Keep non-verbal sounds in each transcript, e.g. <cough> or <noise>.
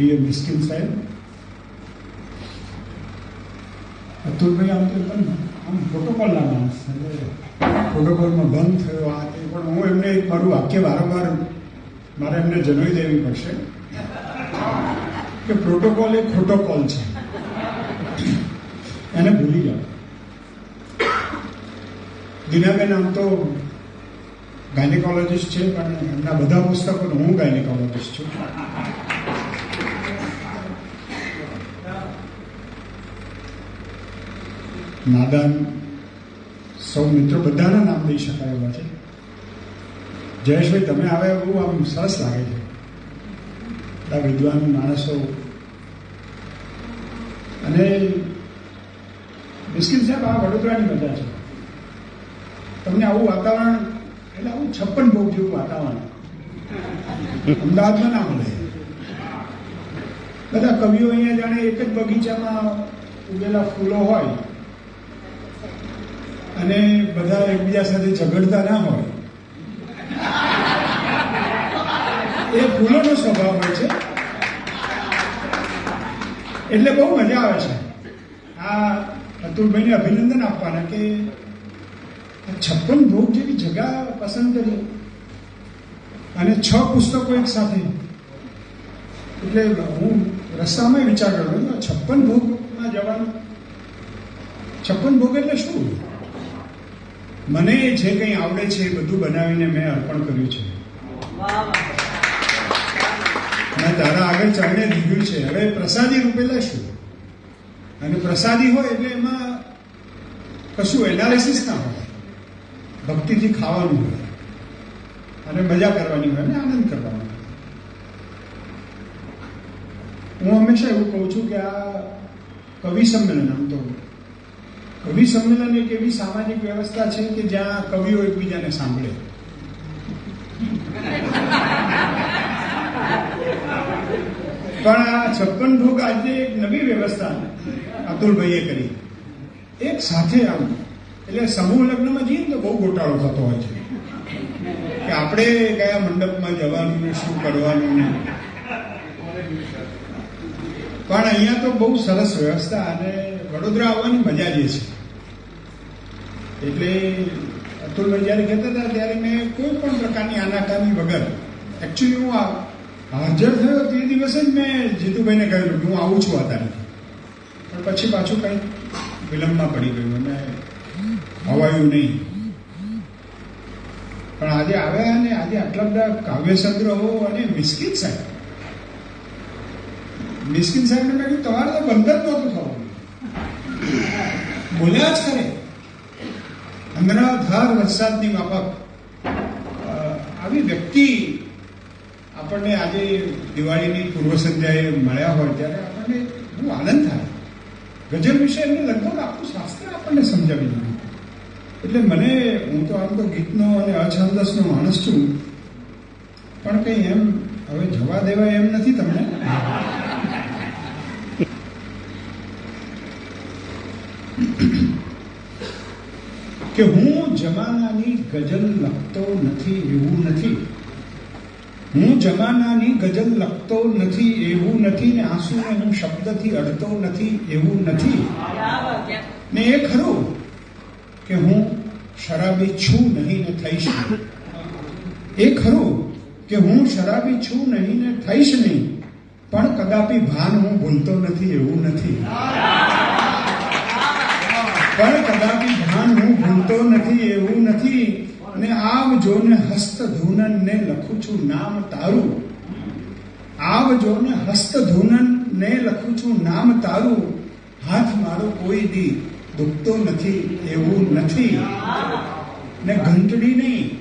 પ્રિય મિસ્કિન સાહેબ અતુલભાઈ આમ તો એકદમ આમ પ્રોટોકોલના માણસ પ્રોટોકોલમાં બંધ થયો આ તે પણ હું એમને એક મારું વાક્ય વારંવાર મારે એમને જણાવી દેવી પડશે કે પ્રોટોકોલ એ ખોટો કોલ છે. એને ભૂલી જાઓ. દિનાબેન આમ તો ગાયનેકોલોજીસ્ટ છે, પણ એમના બધા પુસ્તકો હું ગાયનેકોલોજીસ્ટ છું. નાદાન સૌ મિત્રો બધાના નામ દઈ શકાય એવા છે. જયેશભાઈ, તમે આવ્યા બહુ આમ સરસ લાગે છે. બધા વિદ્વાન માણસો. અને બિસ્કિટ સાહેબ, આ વડોદરાની મજા છે. તમને આવું વાતાવરણ, એટલે આવું છપ્પન ભોગ જેવું વાતાવરણ. અમદાવાદમાં ના મળે. બધા કવિઓ અહીંયા જાણે એક જ બગીચામાં ઉગેલા ફૂલો હોય. અને બધા એકબીજા સાથે ઝઘડતા ના હોય. એ ફૂલોનો સ્વભાવ હોય છે. એટલે બહુ મજા આવે છે. આ અતુલભાઈને અભિનંદન આપવાના કે છપ્પન ભોગ જેવી જગા પસંદ કરી. અને છ પુસ્તકો એક સાથે. એટલે હું રસ્તામાં વિચાર કર્યો, છપ્પન ભોગમાં જવાનું. છપ્પન ભોગ એટલે શું? મને જે કંઈ આવડે છે એ બધું બનાવીને મેં અર્પણ કર્યું છે. મેં તારા આગળ ચરણે દીધું છે. હવે પ્રસાદી રૂપે લેશું અને પ્રસાદી હોય એટલે એમાં કશું એનાલિસિસ ના હોય. ભક્તિથી ખાવાનું હોય. અને મજા કરવાની હોય અને આનંદ કરવાનો હું હંમેશા એવું કહું છું કે આ કવિ સંમેલન આમ તો કવિ સંમેલન એક એવી સામાજિક વ્યવસ્થા છે કે જ્યાં કવિઓ એકબીજાને સાંભળે. પણ આ છપ્પન ભોગ આજે એક નવી વ્યવસ્થા અતુલભાઈએ કરી. એક સાથે આમ, એટલે સમૂહ લગ્નમાં જઈએ ને તો બહુ ગોટાળો થતો હોય છે. કે આપણે કયા મંડપમાં જવાનું શું કરવાનું ને. પણ અહીંયા તો બહુ સરસ વ્યવસ્થા અને વડોદરા આવવાની મજા જે છે. એટલે અતુલભાઈ જ્યારે કહેતા હતા ત્યારે મેં કોઈ પણ પ્રકારની આનાકાની વગર એકચ્યુઅલી હું આ હાજર થયો તે દિવસે જ મેં જીતુભાઈને કહ્યું કે હું આવું છું તારીખે. પણ પછી પાછું કંઈક વિલંબમાં પડી ગયું અને હવાયું નહીં. પણ આજે આવ્યા અને આજે આટલા બધા કાવ્ય સંગ્રહો અને મિસ્કિન સાહેબ. મિસ્કિન સાહેબને મેં કહ્યું તમારે તો બંધ જ નહોતું થવાનું. બોલ્યા જ ખરે. અંગનાધાર વરસાદની માફક. આવી વ્યક્તિ આપણને આજે દિવાળીની પૂર્વ સંધ્યાએ મળ્યા હોય ત્યારે આપણને બહુ આનંદ થાય. ગઝલ વિશે એમને લગભગ આખું શાસ્ત્ર આપણને સમજાવી દીધું. એટલે મને, હું તો આમ તો ગીતનો અને અછંદસનો માણસ છું, પણ કંઈ એમ હવે જવા દેવાય એમ નથી તમને? <clears throat> કે હું જમાનાની ગઝલ લખતો નથી એવું નથી. હું જમાનાની ગઝલ લખતો નથી એવું નથી ને આંસુને હું શબ્દથી અડતો નથી એવું નથી. ને એ ખરું કે હું શરાબી છું નહીં ને થઈશ એ ખરું કે હું શરાબી છું નહીં ને થઈશ નહીં. પણ કદાપી ભાન હું ભૂલતો નથી એવું નથી. પણ કદાપી ધ્યાન હું ભૂલતો નથી એવું નથી. અને આવ જોને હસ્ત ધૂનન ને લખું છું નામ તારું. આવ જોને હસ્ત ધૂનન ને લખું છું નામ તારું. હાથ મારો કોઈ દી દુખતો નથી એવું નથી. ને ઘંટડી નહીં.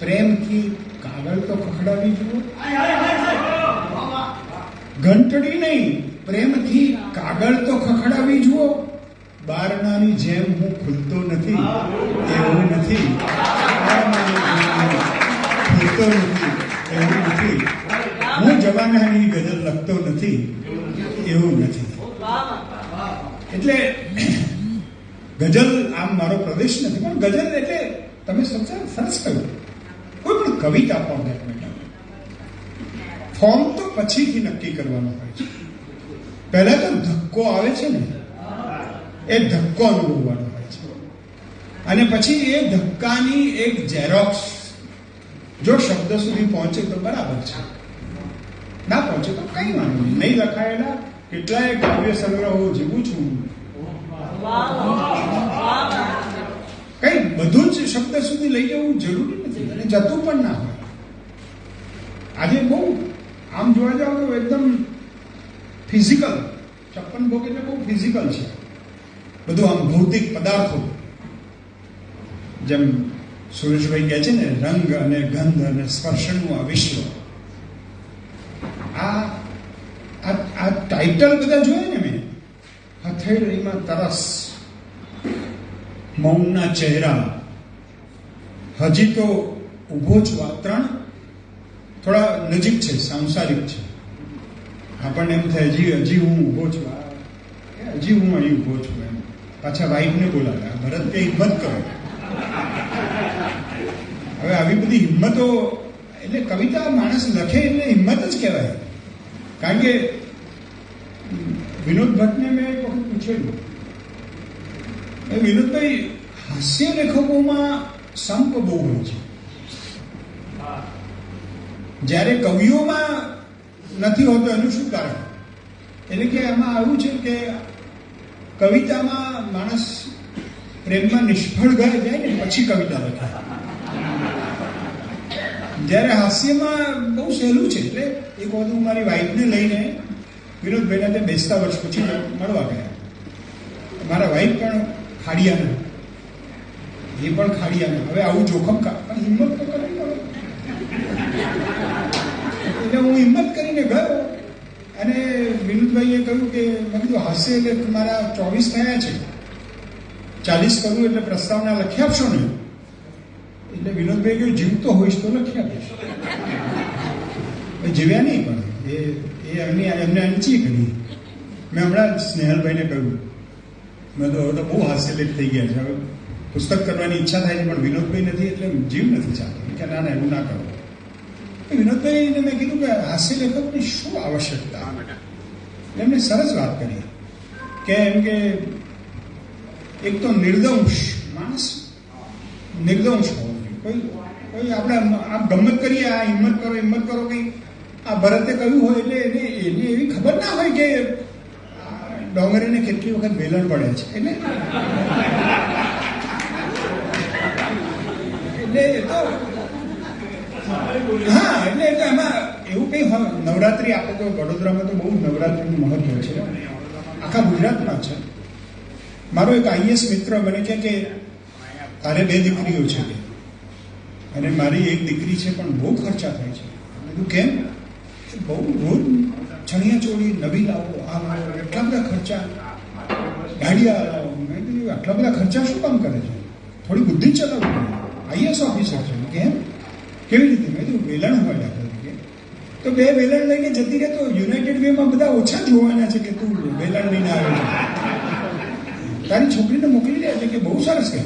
પ્રેમથી કાગળ તો ખખડાવી જુઓ. ઘંટડી નહીં. પ્રેમથી કાગળ તો ખખડાવી જુઓ. બારણાની જેમ હું ખુલતો નથી, એવું નથી. ખુલતો નથી, એવું નથી. હું જમાનાની ગઝલ લખતો નથી, એવું નથી. એટલે ગઝલ આમ મારો પ્રદેશ નથી, પણ ગઝલ એટલે તમે સમજા સરસ કહ્યું. કોઈ પણ કવિતા that ફોર્મ તો પછીથી નક્કી કરવાનો હોય છે. પહેલા તો ધક્કો આવે છે ને. એ ધક્કો અનુભવવાનો હોય છે. અને પછી એ ધક્કાની એક ઝેરોક્સ જો શબ્દ સુધી પહોંચે તો બરાબર છે. ના પહોંચે તો કઈ વાંધો નહીં. નહીં લખાયેલા કેટલાય કાવ્ય સંગ્રહો જીવું છું. કઈ બધું જ શબ્દ સુધી લઈ જવું જરૂરી નથી અને જતું પણ ના હોય. આજે બહુ આમ જોવા જાવ તો એકદમ ફિઝિકલ છપ્પન ભોગ એટલે બહુ ફિઝિકલ છે. બધું આમ ભૌતિક પદાર્થો. જેમ સુરેશભાઈ કહે છે ને, રંગ અને ગંધ અને સ્પર્શનું આ વિશ્વ. આ આ ટાઇટલ બધા જોયા ને મેં? હથેળીમાં તરસ, મૌનના ચહેરા, હજી તો ઊભો જ વાતરણ, થોડા નજીક છે, સાંસારિક છે. આપણને એમ થાય, હજી હજી હું ઊભો છું. હજી હું અહીં ઊભો છું. પાછા વાઈફને બોલાવ્યા ભરત કે હિંમત કરો. હવે આવી બધી હિંમતો, એટલે કવિતા માણસ લખે એટલે હિંમત જ કહેવાય. કારણ કે વિનોદ ભટ્ટને મેં એક વખત પૂછેલું. એ વિનોદભાઈ, હાસ્ય લેખકોમાં સંપ બહુ હોય છે. જ્યારે કવિઓમાં નથી હોતો એનું શું કારણ? એટલે કે એમાં આવું છે કે કવિતામાં માણસ પ્રેમમાં નિષ્ફળ ગયા જાય ને, પછી કવિતા લખે જ્યારે હાસ્યમાં બહુ સહેલું છે, એટલે એક વખત હું મારી વાઈફને લઈને વિનોદભાઈના ત્યાં બેસતા વર્ષ પછી મળવા ગયા. મારા વાઈફ પણ ખાડિયાના એ પણ ખાડિયાના હવે આવું જોખમ કા, પણ હિંમત તો કરવી એટલે હું હિંમત કરીને ગયો વિનોદભાઈએ કહ્યું કે, મેં કીધું હાસ્ય એટલે મારા ચોવીસ થયા છે. ચાલીસ કરું એટલે પ્રસ્તાવના લખી આપશો ને? એટલે વિનોદભાઈ કહ્યું જીવતો હોઈશ તો લખી આપીશ. જીવ્યા નહીં પણ, એ એ એમની, એમને અંચી કરી મેં હમણાં સ્નેહલભાઈને કહ્યું. મેં તો, હવે તો બહુ હાસ્યલેખ થઈ ગયા છે. હવે પુસ્તક કરવાની ઈચ્છા થાય છે, પણ વિનોદભાઈ નથી એટલે જીવ નથી ચાલતો. કે ના ના, એવું ના કરો. વિનોદભાઈને મેં કીધું કે હાસ્ય લેખકની શું આવશ્યકતા? એમને સરસ વાત કરી કે એમ કે એક તો નિર્દંશ માણસ નિર્દંશ હોવો જોઈએ. કોઈ કોઈ આપણે આમ ગમત કરીએ, આ હિંમત કરો હિંમત કરો કંઈ. આ ભરતે કહ્યું હોય એટલે એને એને એવી ખબર ના હોય કે ડોંગરીને કેટલી વખત વેલણ પડે છે. એટલે એટલે એ તો હા, એટલે એમાં એવું કંઈ હોય? નવરાત્રિ આપણે તો વડોદરામાં તો બહુ નવરાત્રિનું મહત્વ છે. આખા ગુજરાતમાં છે. મારો એક આઈએસ મિત્ર મને કહે કે તારે બે દીકરીઓ છે. કે અને મારી એક દીકરી છે પણ બહુ ખર્ચા થાય છે. બધું કેમ? બહુ રોજ ચણિયા ચોળી નવી લાવો, આ લાવો એટલા બધા ખર્ચા, ગાડિયા લાવો. મેં કીધું, આટલા બધા ખર્ચા શું કામ કરે છે? થોડી બુદ્ધિ ચલાવવી આઈએસ ઓફિસર છે. કેમ? કેવી રીતે? મેં કીધું, વેલણ હોય તો બે વેલણ લઈને જતી રહે તો યુનાઇટેડ વેમાં બધા ઓછા જોવાના છે કે તું વેલણ લઈને આવે તારી છોકરીને મોકલી દે એટલે કે બહુ સરસ કહે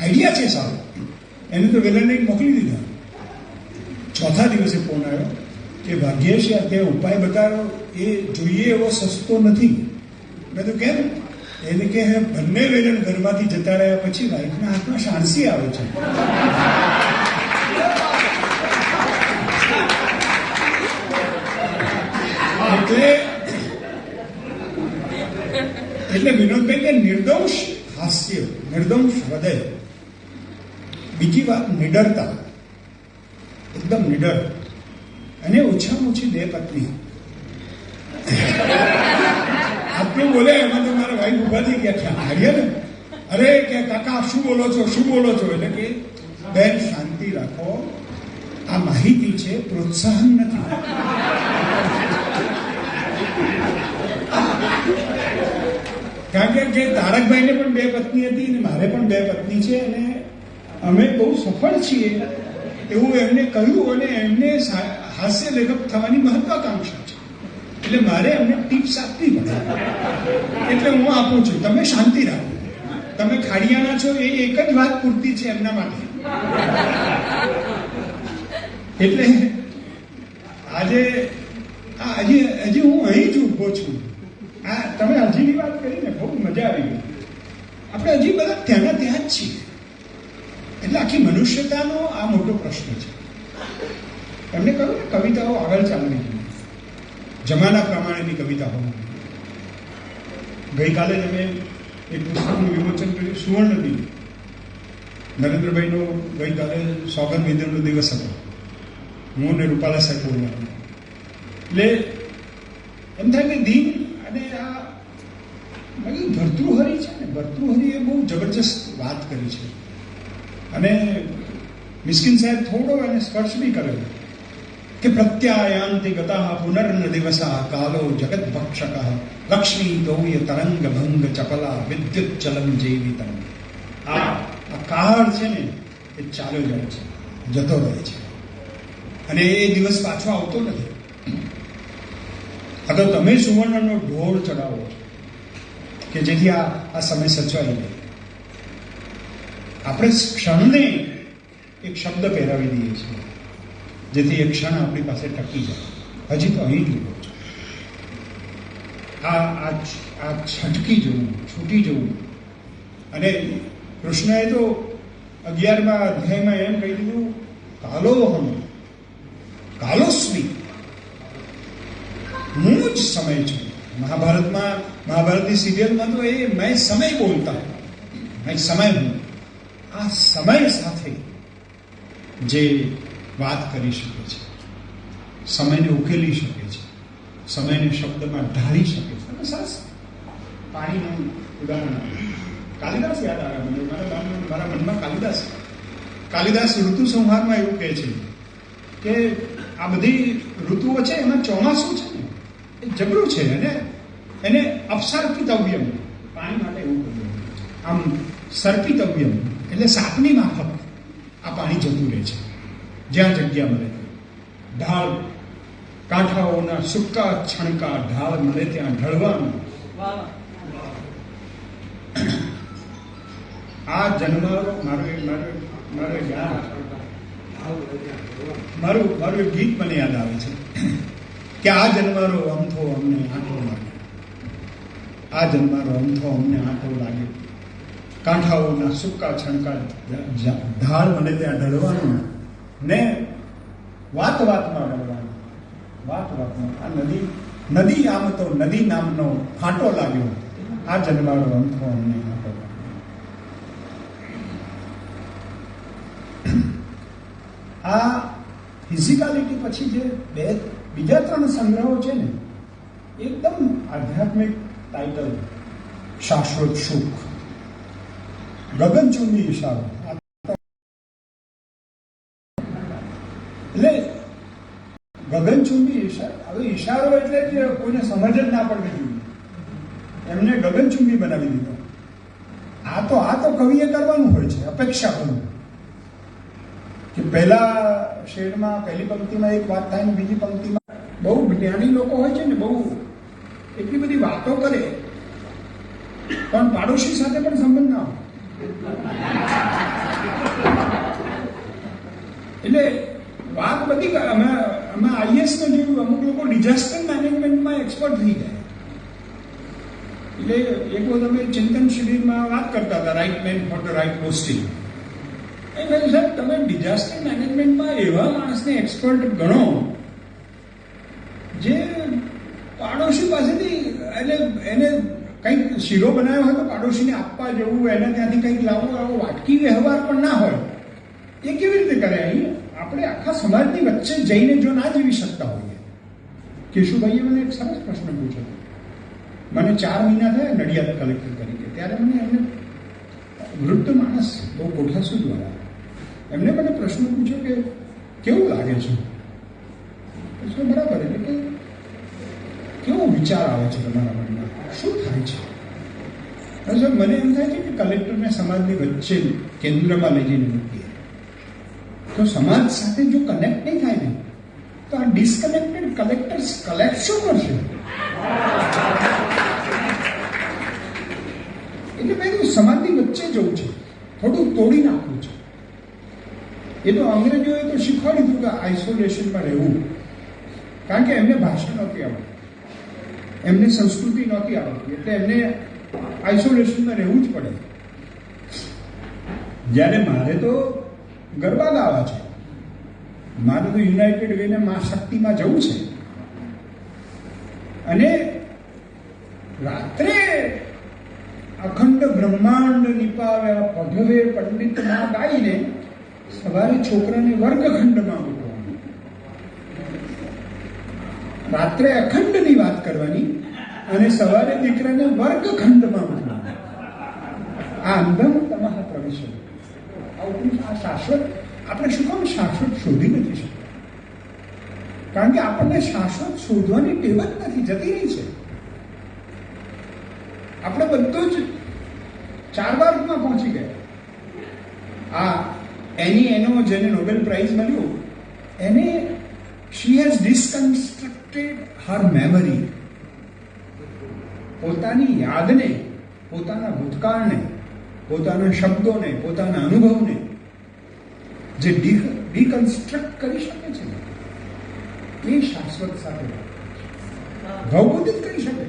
આઈડિયા છે સારો. એને તો વેલણ લઈને મોકલી દીધા. ચોથા દિવસે ફોન આવ્યો કે ભાગ્યેશ તે ઉપાય બતાવ્યો એ જોઈએ એવો સસ્તો નથી. મેં તો કેમ? એને કે બંને વેલણ ઘરમાંથી જતા રહ્યા પછી વાઈફના હાથમાં શાણસી આવે છે. એટલે એટલે વિનોદભાઈ કે નિર્દોષ હાસ્ય, નિર્દોષ હૃદય. બીજી વાત, નિડરતા. એકદમ નિડર. અને ઓછામાં ઓછી બે પત્ની. આટલું બોલે, એમાં તો મારા વાઈફ ઊભા થઈ ગયા છે. હાર્યા ને? અરે, કે કાકા, શું બોલો છો, શું બોલો છો? એટલે કે, બેન, શાંતિ રાખો. આ માહિતી છે, પ્રોત્સાહન નથી. કે તારકભાઈને પણ બે પત્ની હતી અને મારે પણ બે પત્ની છે અને અમે બહુ સફળ છીએ એવું એમને કહ્યું અને એમને હાસ્ય લેખક થવાની મહત્વાકાંક્ષા છે. એટલે મારે એમને ટિપ્સ આપવી પડે. એટલે હું આપું છું, તમે શાંતિ રાખો. તમે ખાડિયાના છો, એ એક જ વાત પૂરતી છે એમના માટે. એટલે આજે, આ હજી હજી હું અહીં જ ઊભો છું. આ તમે હજીની વાત કરીને બહુ મજા આવી ગઈ. આપણે હજી બધા ત્યાંના ત્યાં જ છીએ. એટલે આખી મનુષ્યતાનો આ મોટો પ્રશ્ન છે. એમને કહ્યું ને, કવિતાઓ આગળ ચાલવી જોઈએ જમાના પ્રમાણેની કવિતા હોવી ગઈકાલે જ અમે એક પુસ્તકનું વિમોચન કર્યું, સુવર્ણ દિન. નરેન્દ્રભાઈનો ગઈકાલે સોગન વિદ્યાનો દિવસ હતો. હું અને રૂપાલા સાહેબ બોલવાનું એટલે એમ થાય કે દીન અને આ બાકી ભર્તૃહરિ છે ને ભર્તૃહરિએ બહુ જબરજસ્ત વાત કરી છે. અને મિસ્કિન સાહેબ થોડો એને સ્પર્શ બી કર્યો કે પ્રત્યાયાંતિ ગતા પુનર્ન દિવસા કાલો જગત ભક્ષક, લક્ષ્મી દૌય તરંગ ભંગ ચપલા વિદ્યુત ચલન જેવી તરંગ આ આ કાળ છે ને, એ ચાલ્યો જાય છે, જતો રહે છે. અને એ દિવસ પાછો આવતો નથી. તો તમે સુવર્ણનો ઢોળ ચડાવો કે જેથી આ આ સમય સચવાઈ જાય. આપણે ક્ષણને એક શબ્દ પહેરાવી દઈએ છીએ, જેથી એ ક્ષણ આપણી પાસે ટકી જાય. હજી તો અહીં જ ઊભો છે. આ આ આ છટકી જવું, છૂટી જવું. અને કૃષ્ણએ તો અગિયારમાં અધ્યાયમાં એમ કહી દીધું કાલોહમ કાલોસ્મી. હું જ સમય છું. મહાભારતમાં, મહાભારતની સિરિયલમાં તો એ મેં સમય બોલતા મેં સમય હું આ સમય સાથે જે વાત કરી શકે છે, સમયને ઉકેલી શકે છે, સમયને શબ્દમાં ઢાળી શકે છે. અને સરસ પાણીનું ઉદાહરણ કાલિદાસ યાદ આવે મને. મારા મારા મનમાં કાલિદાસ. કાલિદાસ ઋતુ સંહારમાં એવું કહે છે કે આ બધી ઋતુઓ છે, એમાં ચોમાસું છે. જબરું છે અને એને અપસર્પિતવ્યમ પાણી માટે એવું કહ્યું આમ સર્પિતવ્યમ એટલે સાપની માફક આ પાણી જતું રહે છે. જ્યાં જગ્યા મળે. ઢાળ, કાંઠાઓના સુક્કા છણકા ઢાળ મળે ત્યાં ઢળવાનું. આ જન્મ, મારો મારો મારો મારું મારું ગીત મને યાદ આવે છે. કે આ જન્મારો અમથો અમને આંટો લાગે. આ જન્મારો અમથો અમને આંટો લાગે. કાંઠાઓના સૂકા છણકા ઢાળ મને ત્યાં ઢળવાનું ને વાત વાતમાં ઢળવાનું વાત વાતમાં. આ નદી નદી આમ તો નદી નામનો ફાંટો લાગ્યો. આ જન્મારો અમથો અમને આંટો આ ફિઝિકાલિટી પછી જે બે બીજા ત્રણ સંગ્રહો છે ને, એકદમ આધ્યાત્મિક ટાઇટલ શાશ્વત સુખ. ગગનચુંબી ઈશારો. એટલે ગગનચુંબી ઈશારો હવે ઈશારો એટલે કે કોઈને સમજ જ ના પડવી જોઈએ. એમને ગગનચુંબી બનાવી દીધો. આ તો આ તો કવિએ કરવાનું હોય છે, અપેક્ષા કરવું કે પહેલા શેરમાં પહેલી પંક્તિમાં એક વાત થાય ને બીજી પંક્તિમાં બહુ જ્ઞાની લોકો હોય છે ને બહુ એટલી બધી વાતો કરે, પણ પાડોશી સાથે પણ સંબંધ ના એટલે વાત બધી અમે અમે આઈએસ ને જોયું અમુક લોકો ડિઝાસ્ટર મેનેજમેન્ટમાં એક્સપર્ટ થઈ જાય એટલે એક વખત અમે ચિંતન શિબિરમાં વાત કરતા હતા right man for the right posting એ મેં સાહેબ, તમે ડિઝાસ્ટર મેનેજમેન્ટમાં એવા માણસને એક્સપર્ટ ગણો જે પાડોશી પાસેથી એટલે એને કંઈક શીરો બનાવ્યો હોય તો પાડોશીને આપવા જવું, એને ત્યાંથી કંઈક લાવવું, આવો વાટકી વ્યવહાર પણ ના હોય. એ કેવી રીતે કરે? અહીં આપણે આખા સમાજની વચ્ચે જઈને જો ના જીવી શકતા હોઈએ. કેશુભાઈએ મને એક સરસ પ્રશ્ન પૂછ્યો મને ચાર મહિના થયા નડિયાદ કલેક્ટર તરીકે. ત્યારે મને એમને વૃદ્ધ માણસ બહુ કોઠાસુ દ્વારા એમને મને પ્રશ્ન પૂછ્યો કે કેવું લાગે છે? પછી બરાબર એટલે કે કેવો વિચાર આવે છે તમારા મનમાં? શું થાય છે? સાહેબ મને એમ થાય છે કે કલેક્ટરને સમાજની વચ્ચે કેન્દ્રમાં લઈ જઈને મૂકીએ, તો સમાજ સાથે જો કનેક્ટ નહીં થાય ને, તો આ ડિસ્કનેક્ટેડ કલેક્ટર્સ કલેક્ટ શું કરશે? એટલે મેં સમાજની વચ્ચે જવું છે, થોડું તોડી નાખવું છે. એ તો અંગ્રેજોએ તો શીખવાડી દીધું કે આઇસોલેશનમાં રહેવું. કારણ કે એમને ભાષા નહોતી આવડતી. એમને સંસ્કૃતિ નહોતી આવડતી. એટલે એમને આઇસોલેશનમાં રહેવું જ પડે. જ્યારે મારે તો ગરબા ગાવા છે. મારે તો યુનાઇટેડ વેને મા શક્તિમાં જવું છે. અને રાત્રે અખંડ બ્રહ્માંડ નિપાવ્યા પઢવે પંડિતમાં ગાઈને સવારે છોકરાને વર્ગખંડમાં રાત્રે અખંડની વાત કરવાની અને સવારે દીકરાને વર્ગખંડમાં મૂકવાનું. આ અંદર તમારા પ્રવેશ આ શાશ્વત, આપણે શું કામ શાશ્વત શોધી નથી શકતા? કારણ કે આપણને શાશ્વત શોધવાની ટેવ જ નથી, જતી રહી છે. આપણે બધું જ ચાર માર્કમાં પહોંચી ગયા. આ એની એનો જેને નોબેલ પ્રાઇઝ મળ્યો, એને શી હેઝ ડિસકન્સ્ટ્રક્ટેડ હર મેમરી પોતાની યાદને, પોતાના ભૂતકાળને, પોતાના શબ્દોને, પોતાના અનુભવને જે ડીકન્સ્ટ્રક્ટ કરી શકે છે એ શાશ્વત સાથે ભૌગોલિક કરી શકે.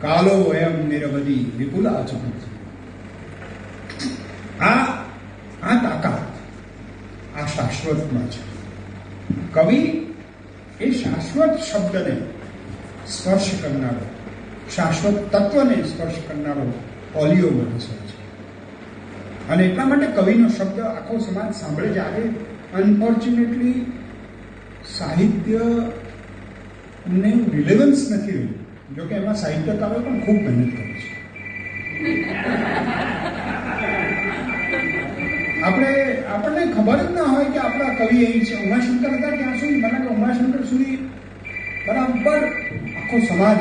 કાલો એમ નિરવધિ વિપુલા ચમક આ આ તાકાત આ શાશ્વતમાં છે. કવિ એ શાશ્વત શબ્દને સ્પર્શ કરનારો, શાશ્વત તત્વને સ્પર્શ કરનારો ઓલિયો હોય છે. અને એટલા માટે કવિનો શબ્દ આખો સમાજ સાંભળે છે. આજે અનફોર્ચ્યુનેટલી સાહિત્ય ને રિલેવન્સ નથી રહ્યું. જોકે એમાં સાહિત્યકારો પણ ખૂબ મહેનત કરે છે. આપણે આપણને ખબર જ ના હોય કે આપણા કવિ અહીં છે. ઉમાશંકર હતા ત્યાં સુધી, મને કે ઉમાશંકર સુધી બરાબર આખો સમાજ.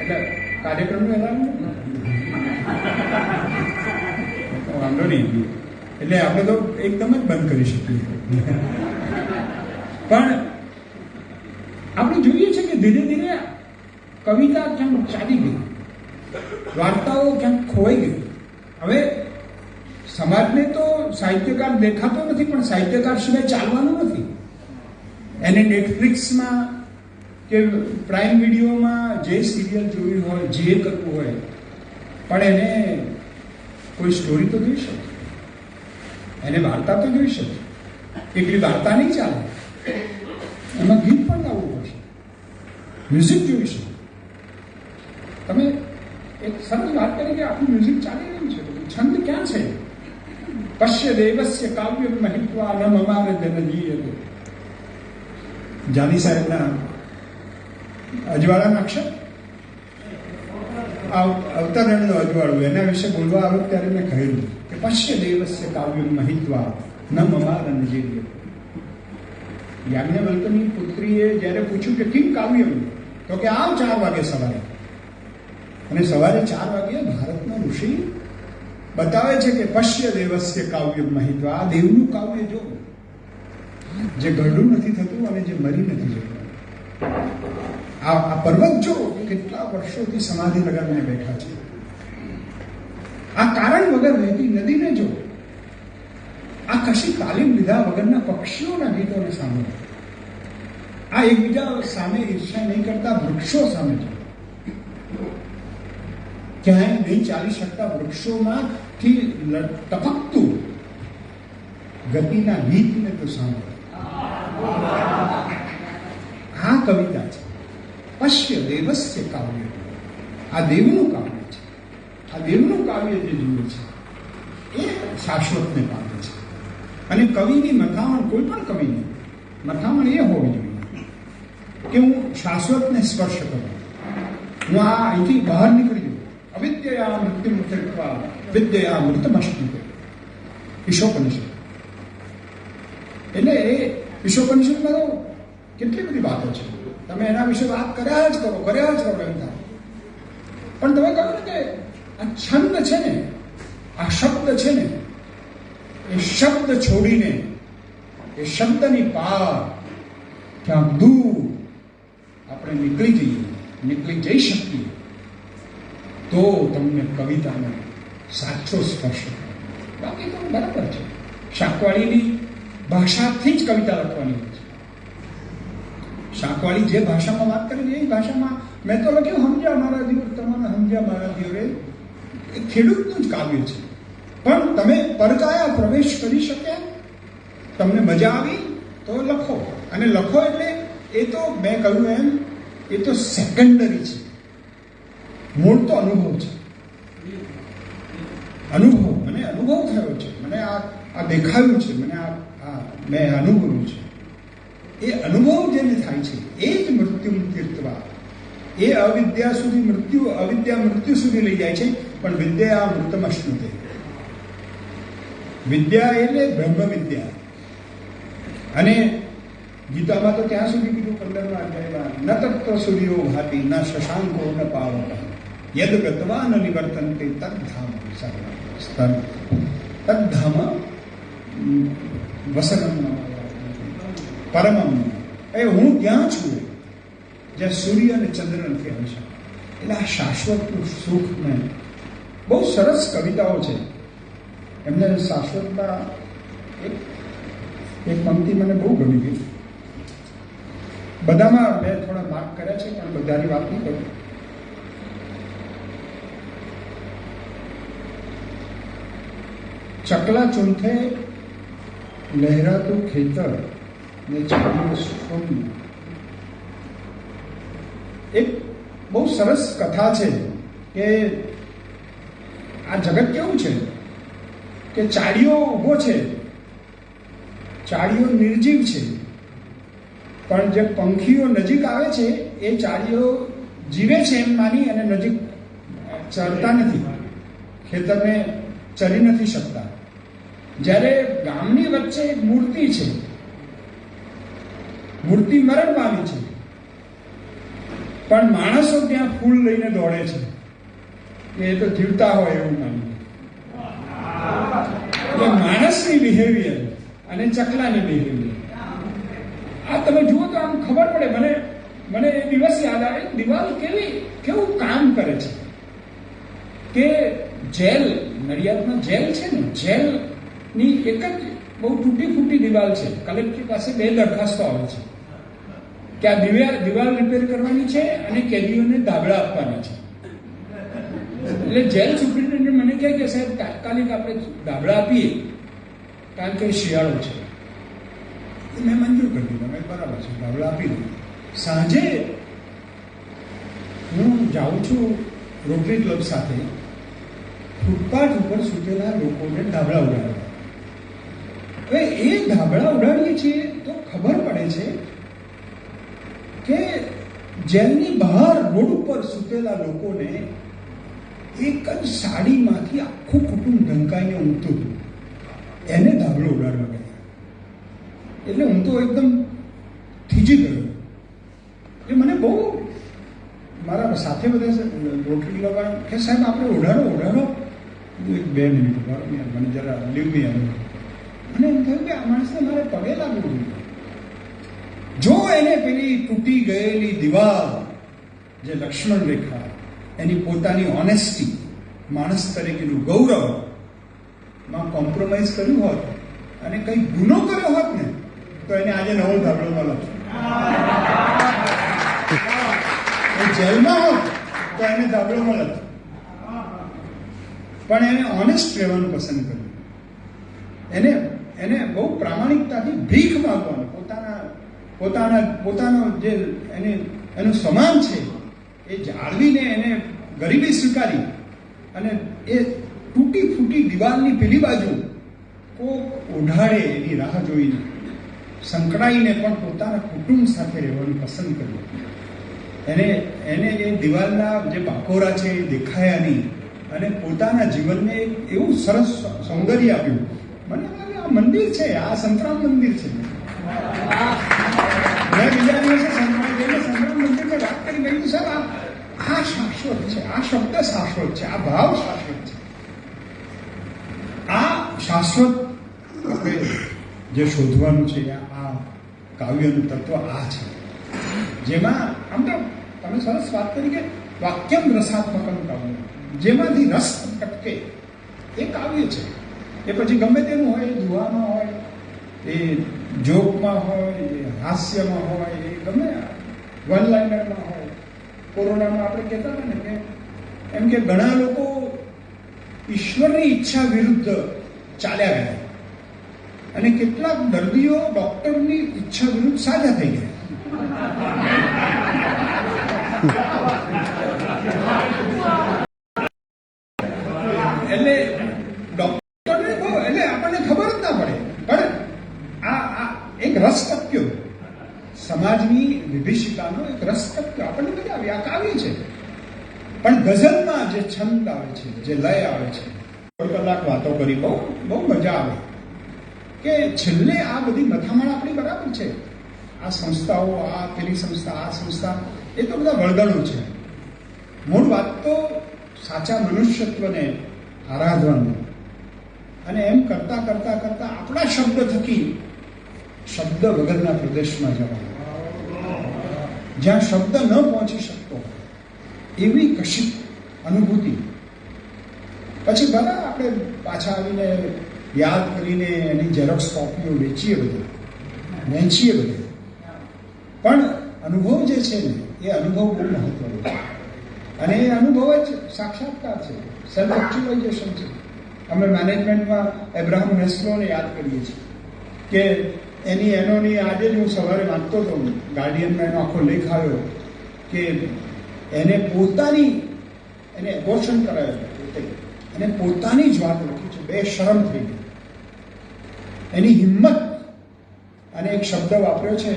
એટલે કાર્યક્રમનું એલાન વાંધો નહીં. એટલે આપણે તો એકદમ જ બંધ કરી શકીએ. પણ આપણે જોઈએ છે કે ધીરે ધીરે કવિતા ક્યાંક ચાલી ગઈ. વાર્તાઓ ક્યાંક ખોવાઈ ગઈ. હવે સમાજને તો સાહિત્યકાર દેખાતો નથી, પણ સાહિત્યકાર સિવાય ચાલવાનું નથી. એને નેટફ્લિક્સમાં કે પ્રાઇમ વિડીયોમાં જે સિરિયલ જોવી હોય, જે કરવું હોય, પણ એને કોઈ સ્ટોરી તો જોઈ શકે. એને વાર્તા તો જોઈ શકે. એકલી વાર્તા નહીં ચાલે. એમાં ગીત પણ ગાવું પડશે. મ્યુઝિક જોઈ શકે તમે એક સરસ વાત કરી કે આખું મ્યુઝિક ચાલી રહ્યું છે? છંદ ક્યાં છે? પશ્ય દેવસ્ય કાવ્ય મહિત્વા ન મમાર જનજીય જાની સાહેબના અજવાળાના અક્ષર? અવતરણનો અજવાળું. એના વિશે બોલવા આવ્યો ત્યારે મેં કહેલું કે પશ્ય દેવસ્ય કાવ્ય મહિત્વા ન મમાર નજીર્ય યાજ્ઞવલ્કની પુત્રીએ જ્યારે પૂછ્યું કે કેમ કાવ્યમ? તો કે આવ ચાર વાગે સવારે. અને સવારે ચાર વાગે ભારતનો ઋષિ બતાવે છે કે પશ્ય દેવસ્ય કાવ્ય મહિત્વ, આ દેવનું કાવ્ય જો. જે ગરડું નથી થતું અને જે મરી નથી જતું. આ આ પર્વત જો કેટલા વર્ષોથી સમાધિ લગાવીને બેઠા છે. આ કારણ વગર વહેતી નદીને જો. આ કશી તાલીમ લીધા વગરના પક્ષીઓના ગીતોને સાંભળો. આ એકબીજા સામે ઈર્ષા નહીં કરતા વૃક્ષો સામે જો. ક્યાંય નહીં ચાલી શકતા વૃક્ષોમાંથી ટપકતું. ગતિના ગીતને તો સાંભળો. આ કવિતા છે. પશ્ય દેવસ્ય કાવ્ય. આ દેવનું કાવ્ય છે. આ દેવનું કાવ્ય જે જુએ છે, એ શાશ્વતને પામે છે. અને કવિની મથામણ કોઈ પણ કવિની મથામણ એ હોવી જોઈએ કે હું શાશ્વતને સ્પર્શ કરું. હું આ અહીંથી બહાર નીકળી અવિદ્યા મૃત્યુ મૃત્યુત્વા વિદ્યા મૃતમસ્તુ ઈશોપનિષદ એટલે ઈશોપનિષદમાં તો કેટલી બધી વાતો છે. તમે એના વિશે વાત કર્યા જ કરો કર્યા જ કરો એમ થાય પણ તમે કહો ને કે આ છંદ છે ને, આ શબ્દ છે ને, એ શબ્દ છોડીને એ શબ્દની પાર ક્યાંક દૂર આપણે નીકળી જઈએ નીકળી જઈ શકીએ તો તમને કવિતાનો સાચો સ્પર્શ. બાકી તો બરાબર છે. શાકવાળીની ભાષાથી જ કવિતા લખવાની હોય છે. શાકવાળી જે ભાષામાં વાત કરે એ ભાષામાં મેં તો લખ્યું સમજ્યા મારા દિવસ તમારે સમજ્યા મારા દિવરે એ ખેડૂતનું જ કાવ્ય છે. પણ તમે પરકાયા પ્રવેશ કરી શક્યા તમને મજા આવી, તો લખો. અને લખો એટલે એ તો મેં કહ્યું એમ, એ તો સેકન્ડરી છે. મૂળ તો અનુભવ છે. અનુભવ. મને અનુભવ થયો છે. મને આ આ દેખાયું છે. મને આ આ મેં અનુભવ્યું છે. એ અનુભવ જેને થાય છે, એ જ મૃત્યુ તીર્થવા. એ અવિદ્યા સુધી મૃત્યુ, અવિદ્યા મૃત્યુ સુધી લઈ જાય છે, પણ વિદ્યા મૃતમશ્નુતે વિદ્યા એટલે બ્રહ્મ વિદ્યા અને ગીતામાં તો ત્યાં સુધી કીધું, પંદરમા અધ્યાયમાં, ન તત્ર સૂર્યો ભાતિ ન શશાંકો, ન પાવક ન નિવર્તન્તે તદ્ધામ સ્તર તદ્ધામ વસનમ પરમમ એ હું ત્યાં છું જ્યાં સૂર્ય અને ચંદ્ર નથી હંમેશા એટલે આ શાશ્વતનું સુખ ને બહુ સરસ કવિતાઓ છે એમને શાશ્વતના એક એક પંક્તિ મને બહુ ગમી ગઈ બધામાં મેં થોડા માર્ક કર્યા છે પણ બધાની વાત નહીં કરું ચકલા ચોથે લહેરાતું ખેતર ને સોનું એક બહુ સરસ કથા છે કે આ જગત કેવું છે? કે ચાળીઓ ઊભો છે. ચાળીઓ નિર્જીવ છે. પણ જે પંખીઓ નજીક આવે છે, એ ચાળીઓ જીવે છે એમ માની અને નજીક ચરતા નથી. ખેતરને ચરી નથી શકતા. જ્યારે ગામની વચ્ચે એક મૂર્તિ છે, મૂર્તિ મરણ પામી છે, પણ માણસો ત્યાં ફૂલ લઈને દોડે છે. એ તો જીવતા હોય એવું માની. માણસની બિહેવિયર અને ચકલાની બિહેવિયર. આ તમે જુઓ તો આમ ખબર પડે, મને મને એ દિવસ યાદ આવે, દિવાલ કેવી, કેવું કામ કરે છે. કે જેલ, નડિયાદમાં જેલ છે ને જેલની એક જ બહુ તૂટી ફૂટી દિવાલ છે. કલેક્ટર પાસે બે દરખાસ્તો આવે છે. કે આ દિવાલ દિવાલ રિપેર કરવાની છે અને કેદીઓને દાબડા આપવાના છે. એટલે જેલ સુપ્રિન્ટેન્ડન્ટ મને કહે કે સાહેબ, તાત્કાલિક આપણે દાબડા આપીએ. કારણ કે શિયાળો છે. મેં મંજૂર કરી દીધું. મેં બરાબર છે દાબડા આપી દીધું સાંજે હું જાઉં છું રોટરી ક્લબ સાથે. ફૂટપાથ ઉપર સૂતેલા લોકોને ધાબળા ઉડાડવા. હવે એ ધાબળા ઉડાડીએ છીએ તો ખબર પડે છે કે જેલની બહાર રોડ ઉપર સૂતેલા લોકોને એક જ સાડીમાંથી આખું કુટુંબ ઢંકાઈને ઊંઘતું હતું. એને ધાબળો ઉડાડવા ગયા. એટલે હું તો એકદમ થીજી ગયો. એટલે મને બહુ મારા સાથે બધા રોટલી લવા કે સાહેબ, આપણે ઉડાડો ઉડાડો. એક બે મિનિટ ઉભારો મને જરા લીવ મી આવ્યું અને એમ થયું કે આ માણસને મારે પગે લાગવું જોઈએ. જો એને પેલી તૂટી ગયેલી દિવાલ, જે લક્ષ્મણ રેખા, એની પોતાની ઓનેસ્ટી માણસ તરીકેનું ગૌરવ, માં કોમ્પ્રોમાઇઝ કર્યું હોત અને કંઈ ગુનો કર્યો હોત ને, તો એને આજે નવો ધાબળો મળો જેલમાં હોત, તો એને ધાબળો મળત પણ એને ઓનેસ્ટ રહેવાનું પસંદ કર્યું. એને એને બહુ પ્રામાણિકતાથી ભીખ માંગવાનું. પોતાના પોતાના, પોતાનો જે એને, એનું સમાન છે, એ જાળવીને એને ગરીબી સ્વીકારી અને એ તૂટી ફૂટી દિવાલની પેલી બાજુ કોક ઓઢાડે એની રાહ જોઈને, સંકળાઈને પણ પોતાના કુટુંબ સાથે રહેવાનું પસંદ કર્યું. એને એને એ દિવાલના જે બાકોરા છે એ દેખાયા નહીં અને પોતાના જીવનને એવું સરસ સૌંદર્ય આપ્યું. મને આ મંદિર છે. આ સંતરામ મંદિર છે. મેં બીજા દિવસે સંતરામ જઈને સંતરામ મંદિરની વાત કરી મેં કીધું આ શાશ્વત છે. આ શબ્દ શાશ્વત છે. આ ભાવ શાશ્વત છે. આ શાશ્વત જે શોધવાનું છે, આ કાવ્યનું તત્વ આ છે. જેમાં આમ તો તમે સરસ વાત કરી કે વાક્યમ રસાત્મકમ કાવ્ય જેમાંથી રસ ટપકે એ કાવ્ય છે. એ પછી ગમે તેનું હોય એ દુહામાં હોય, એ જોકમાં હોય, એ હાસ્યમાં હોય, એ ગમે વન લાઇનરમાં હોય. કોરોનામાં આપણે કહેતા હતા ને કે એમ કે ઘણા લોકો ઈશ્વરની ઈચ્છા વિરુદ્ધ ચાલ્યા ગયા. અને કેટલાક દર્દીઓ ડોક્ટરની ઈચ્છા વિરુદ્ધ સાજા થઈ ગયા એટલે ડોક્ટરને બહુ એટલે આપણને ખબર જ ના પડે પણ આ આ એક રસ ટપક્યો સમાજની વિભીષિકાનો એક રસપ્રદ આપણને મજા આવી આ કાવ્ય છે. પણ ગઝલમાં જે છંદ આવે છે, જે લય આવે છે, દોઢ કલાક વાતો કરી બહુ બહુ મજા આવે. કે છેલ્લે આ બધી મથામણ આપણી બરાબર છે. આ સંસ્થાઓ, આ પેલી સંસ્થા, આ સંસ્થા, એ તો બધા વળગણો છે. મૂળ વાત તો સાચા મનુષ્યત્વને આરાધવાનું. અને એમ કરતા કરતા કરતા આપણા શબ્દ થકી શબ્દ વગરના પ્રદેશમાં જવાનું. જ્યાં શબ્દ ન પહોંચી શકતો એવી કશી અનુભૂતિ. પછી ભલે આપણે પાછા આવીને યાદ કરીને એની ઝેરોક્સ કોપીઓ વેચીએ બધા, વહેંચીએ બધા. પણ અનુભવ જે છે ને, એ અનુભવ બહુ મહત્વનો છે. અને એ અનુભવ જ સાક્ષાત્કાર છે સેલ્ફ એક્ચ્યુઅલાઇઝેશન છે. અમે મેનેજમેન્ટમાં એબ્રાહમ નેસ્લોને યાદ કરીએ છીએ કે એની એનોની આજે જ હું સવારે વાંચતો હતો ગાર્ડિયનમાં એનો આખો લેખ આવ્યો કે એને પોતાની, એને એબોર્શન કરાયો પોતે. અને પોતાની જ વાત લખી છે, બે શરમ થઈ ગઈ. એની હિંમત અને એક શબ્દ વાપર્યો છે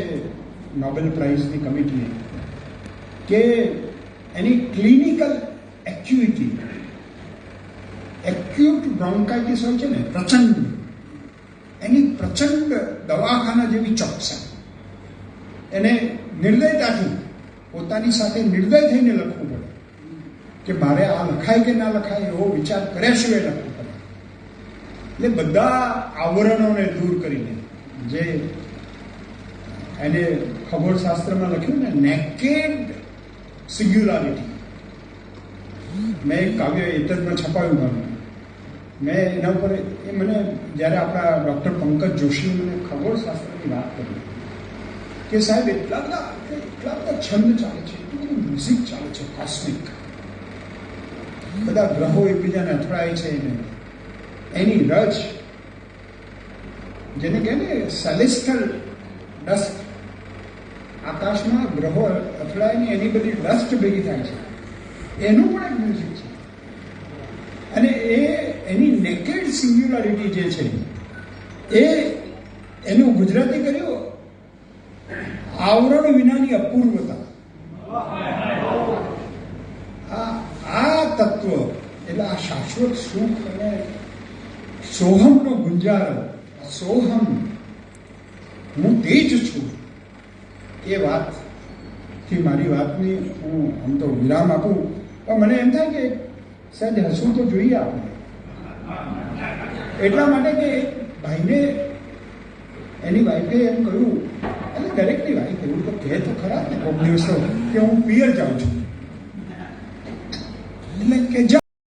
નોબેલ પ્રાઇઝની કમિટીએ કે એની ક્લિનિકલ એક્યુઇટી એક્યુટ બ્રોન્કાઇટિસ હોય છે ને, પ્રચંડ પ્રચંડ દવાખાના જેવી ચોકસાઈ એને નિર્દયતાથી પોતાની સાથે નિર્દય થઈને લખવું પડે. કે મારે આ લખાય કે ના લખાય એવો વિચાર કર્યા સિવાય લખવું પડે. એટલે બધા આવરણોને દૂર કરીને જે એને ખગોળશાસ્ત્રમાં લખ્યું ને નેકેડ સિંગ્યુલારિટી મેં એક કાવ્ય એતજમાં છપાયું મારું. મેં એના ઉપર એ મને જ્યારે આપણા ડૉક્ટર પંકજ જોશી મને ખગોળશાસ્ત્રની વાત કરી કે સાહેબ, એટલા બધા એટલા બધા છંદ ચાલે છે, એટલું બધું મ્યુઝિક ચાલે છે કોસ્મિક બધા ગ્રહો એકબીજાને અથડાય છે એને. એની રચ જેને કહે ને સેલેસ્ટલ ડસ્ટ આકાશમાં ગ્રહો અથડાય ને એની બધી ડસ્ટ ભેગી થાય છે. એનું પણ એક મ્યુઝિક છે. અને એ એની નેકેડ સિંગ્યુલારિટી જે છે, એ એનું ગુજરાતી કર્યું? આવરણ વિનાની અપૂર્વતા. આ તત્વ, એટલે આ શાશ્વત સુખ અને સોહમનો ગુંજારો સોહમ, હું તે જ છું. એ વાતથી મારી વાતની હું આમ તો વિરામ આપું. પણ મને એમ થાય કે સાહેબ, હસવું તો જોઈએ આપણે. એટલા માટે કે ભાઈને, એની વાઈફે એમ કહ્યું, એટલે દરેકની વાઈફ એવું તો કહે તો ખરા ને કોક દિવસો કે હું પિયર જાઉં છું. એટલે કે, જા